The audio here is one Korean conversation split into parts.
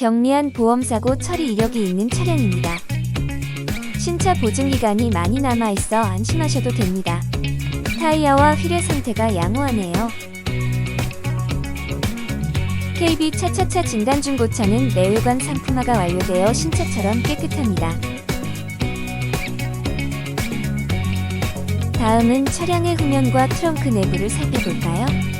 경미한 보험사고 처리 이력이 있는 차량입니다. 신차 보증기간이 많이 남아있어 안심하셔도 됩니다. 타이어와 휠의 상태가 양호하네요. KB 차차차 진단 중고차는 내외관 상품화가 완료되어 신차처럼 깨끗합니다. 다음은 차량의 후면과 트렁크 내부를 살펴볼까요?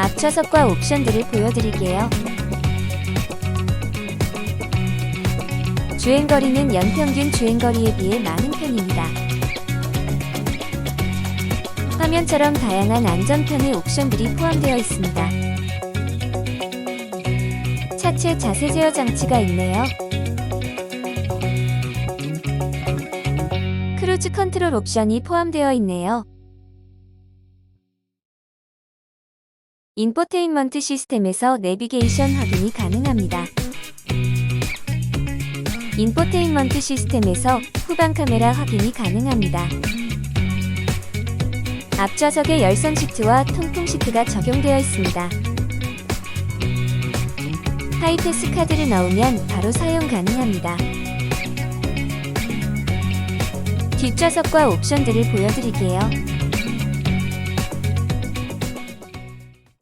앞좌석과 옵션들을 보여드릴게요. 주행거리는 연평균 주행거리에 비해 많은 편입니다. 화면처럼 다양한 안전편의 옵션들이 포함되어 있습니다. 차체 자세 제어 장치가 있네요. 크루즈 컨트롤 옵션이 포함되어 있네요. 인포테인먼트 시스템에서 내비게이션 확인이 가능합니다. 인포테인먼트 시스템에서 후방 카메라 확인이 가능합니다. 앞좌석에 열선 시트와 통풍 시트가 적용되어 있습니다. 하이패스 카드를 넣으면 바로 사용 가능합니다. 뒷좌석과 옵션들을 보여드릴게요.